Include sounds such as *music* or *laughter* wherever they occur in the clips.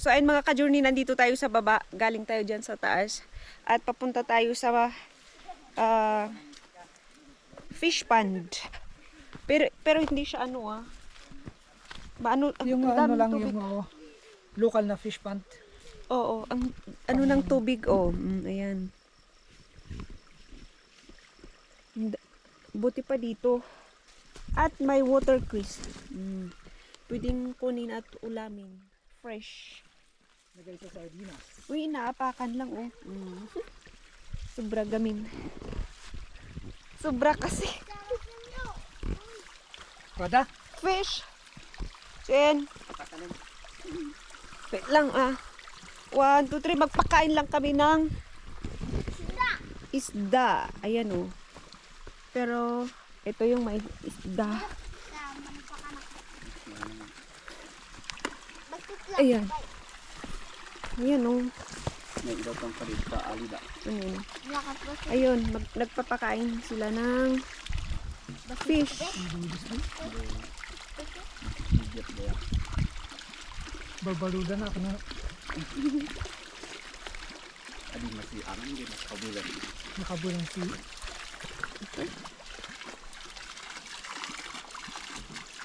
So ayun mga ka-journey, nandito tayo sa baba. Galing tayo dyan sa taas. At papunta tayo sa ah, fish pond. Pero pero hindi siya ano ah. Maano, ang- Yung ang ano lang tubig. yung oh, local na fish pond. Oo, ang ano ng tubig oh. Mm, ayan. Buti pa dito. At may water quiz. Mm. Pwedeng kunin at ulamin. Fresh. Lagay sa sardinas. Uy, inaapakan lang oh. Mm. Sobra gamin. Sobra kasi. Kada? Fish. Jen. Wait lang ah. One, two, three. Magpakain lang kami ng isda. Ayan oh. Pero, ito yung may isda. Ayan. Ayan oh. May ibaw pang palit sa alida. Ayun. Ayun, mag, nagpapakain sila ng fish. Idiot ba yan? Barbaruda na ako na Adi masi ang hindi mas kabulan. nakabulang si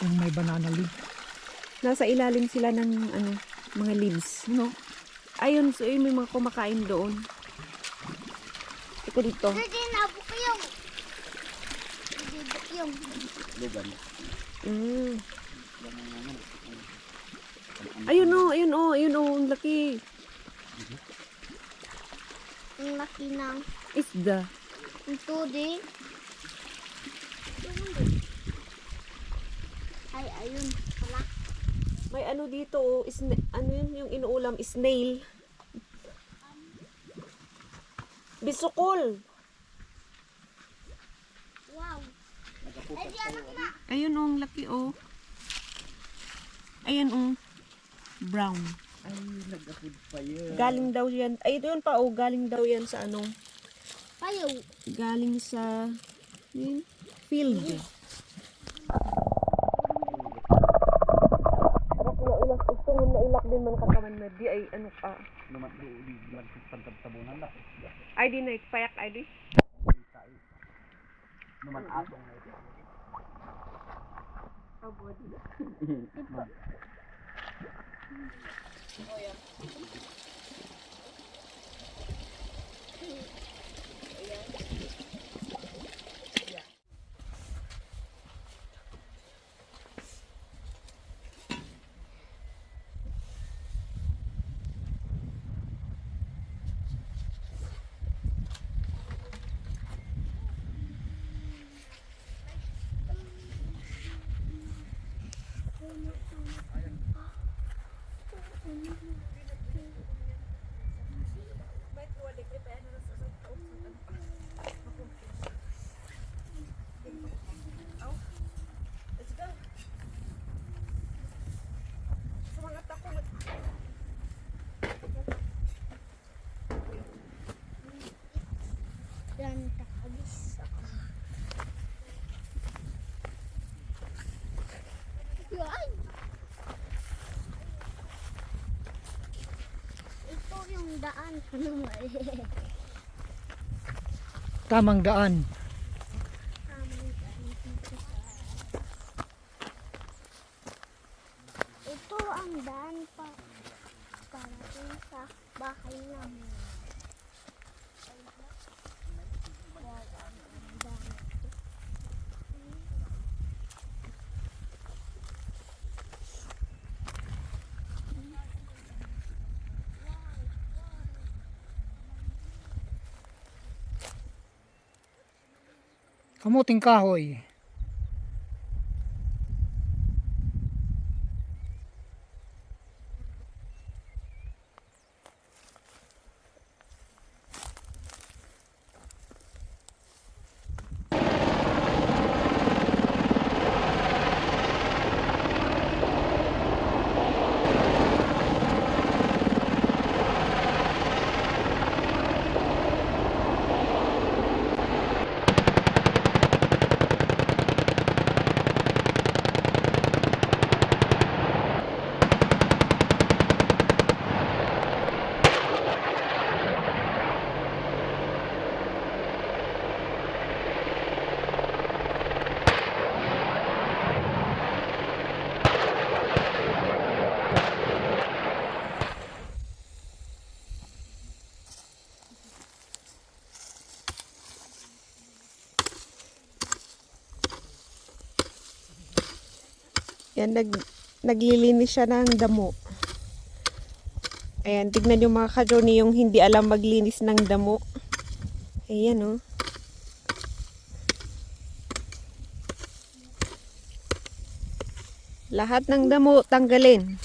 Yung may banana leaf. Nasa ilalim sila ng ano, mga leaves. No? Ayun, so yun, may mga kumakain doon. Ito dito. Hindi nabuk yung. Hindi yung. Lugan. Mm. Ayun oh, ayun oh, ayun oh, ang laki. Ang laki ng Isda. ito din. Ay, ayun. Pala. May ano dito, oh, isna- ano yun, yung inuulam, snail. Bisukol. Wow. Na. Ayun oh, ang laki oh. Ayun oh. Brown. Ay, nag-food pa yun. Galing daw yan. Ay, ito yun pa oh, galing daw yan sa ano, Payo. galing sa yun, field. Sarap na ilak, gusto mo na ilak din man kakaman na di ay ano pa. Lumat do di lag pantab-tabunan na. Ay di na payak ay di. Lumat atong na ito. Dan *laughs* Tamang daan. Ito ang daan pa parating sa bahay namin. Wow, ang daan. Kamuting kahoy. Yan, nag, naglilinis siya ng damo. Ayan, tignan yung mga kajoni yung hindi alam maglinis ng damo. Ayan, oh. Lahat ng damo, tanggalin.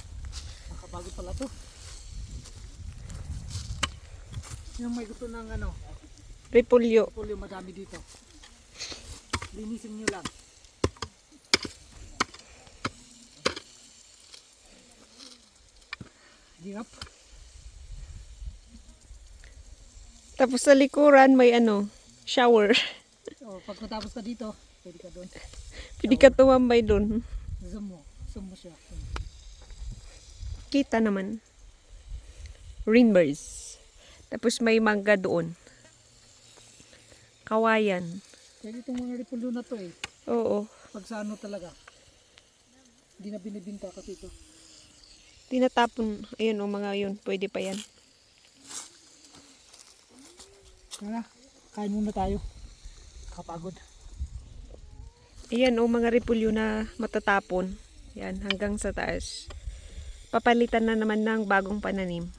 Nakapagod pala to. Yung may gusto ng ano, Repulyo. polio madami dito. Linisin nyo lang. Hingap. Tapos sa likuran, may ano, shower. *laughs* O, pag natapos ka dito, pwede ka doon. Pwede ka tumambay dun. Zoom mo. Zoom mo siya. Kita naman. Rainbows. Tapos may mangga doon. Kawayan. Kaya itong mga repolyo na to eh. Oo. Pag sa ano talaga. Hindi na binibinta kasi ito. Tinatapon. Ayun o mga yun. Pwede pa yan. Tara, kain muna tayo. Kapagod. Ayan o mga repulyo na matatapon. Yan, hanggang sa taas. Papalitan na naman ng bagong pananim.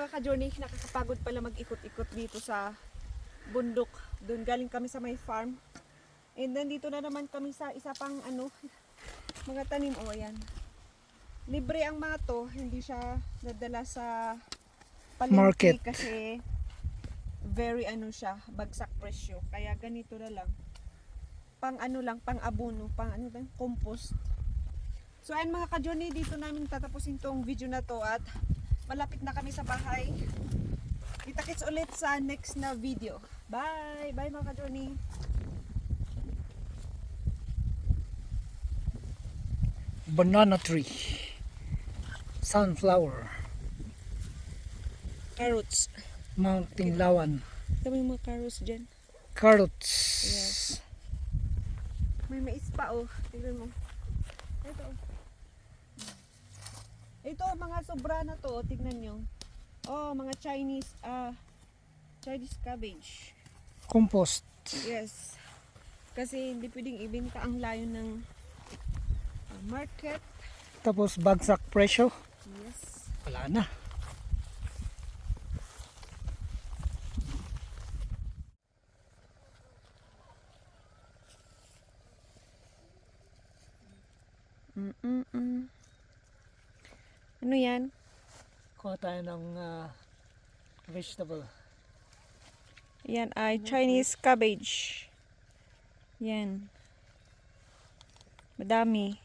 Mga ka-journey, nakakapagod pala mag-ikot-ikot dito sa bundok. Doon galing kami sa may farm. And then dito na naman kami sa isa pang ano, *laughs* mga tanim. O ayan. Libre ang mga to, hindi siya nadala sa palengke Market. kasi very ano siya, bagsak presyo. Kaya ganito na lang. Pang ano lang, pang abono, pang ano ba, compost. So ayan mga ka-journey, dito namin tatapusin tong video na to at malapit na kami sa bahay. Kita-kits ulit sa next na video. Bye! Bye mga ka-journey! Banana tree. Sunflower. Carrots. Mounting lawan. Dami yung mga carrots dyan. Carrots. Yes. May mais pa oh. Tignan mo. Ito. oh. Ito, mga sobra na to. Tignan nyo. Oh, mga Chinese, ah, Chinese cabbage. Compost. Yes. Kasi hindi pwedeng ibenta ang layo ng ah, market. Tapos bagsak presyo. Yes. Wala na. Mm-mm-mm. Ano yan? Kuha tayo ng ah, vegetable. Yan ay Chinese cabbage. Yan. Madami.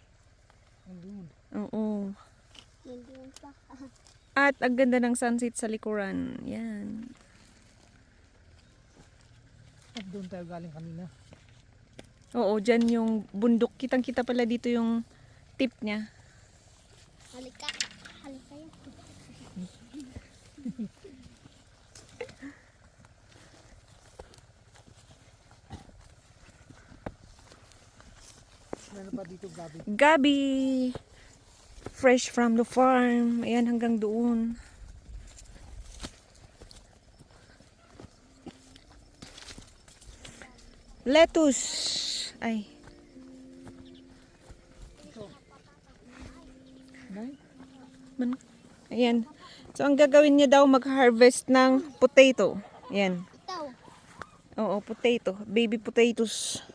Andun. Oo. Nandiyan pa. *laughs* At ang ganda ng sunset sa likuran. Yan. At doon tayo galing kanina. Oo, dyan yung bundok. Kitang-kita pala dito yung tip niya. Halika yan. Meron pa dito gabi. Gabi! Fresh from the farm. Ayan, hanggang doon. Lettuce! Ay. Man, ayan. So, ang gagawin niya daw, mag-harvest ng potato. Ayan. Ito. Oo, potato. Baby potatoes.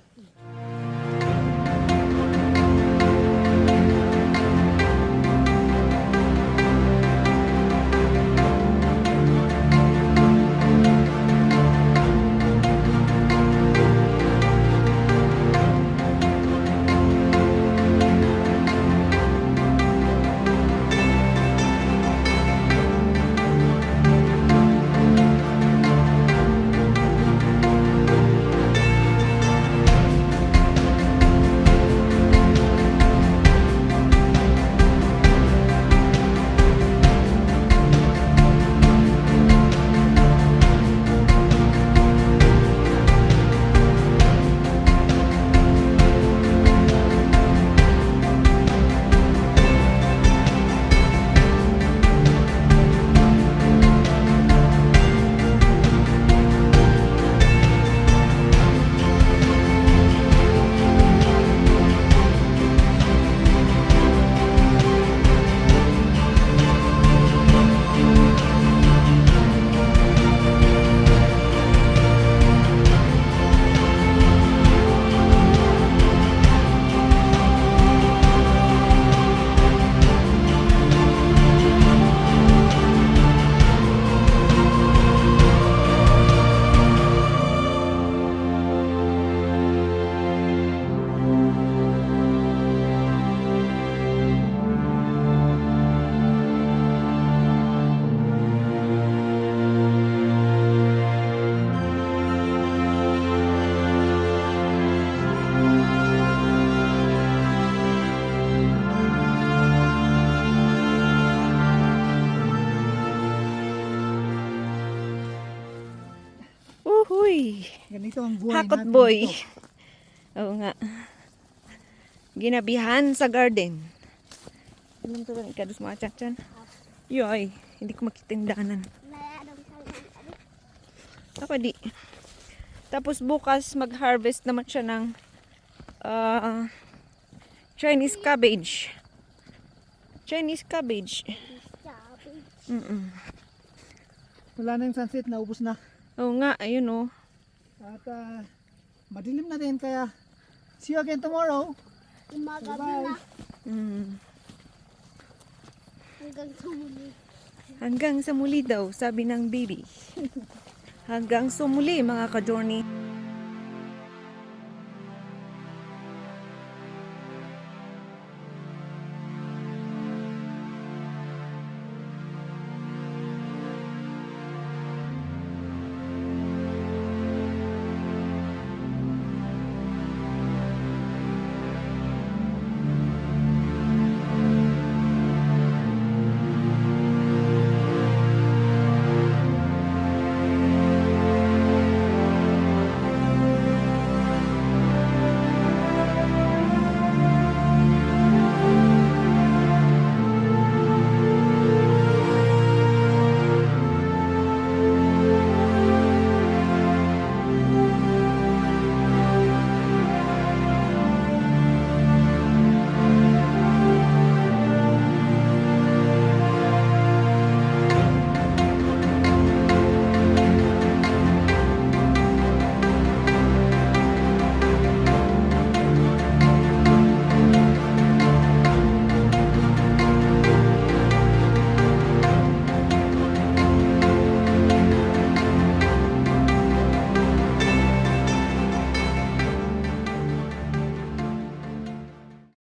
Dito ang buhay Hakot natin boy. dito. *laughs* Oo nga. Ginabihan sa garden. Anong to lang ikadus mga chan Yoy, hindi ko makita yung daanan. Ako di. Tapos bukas mag-harvest naman siya ng ah, Chinese cabbage. Chinese cabbage. sabi. Mm-mm. Wala na yung sunset, naubos na. Oo nga, ayun oh. At ah, madilim na din kaya see you again tomorrow. Umagabi na Mm. hanggang sumuli. Hanggang sa muli daw, sabi ng baby. *laughs* Hanggang sa muli mga ka-journey.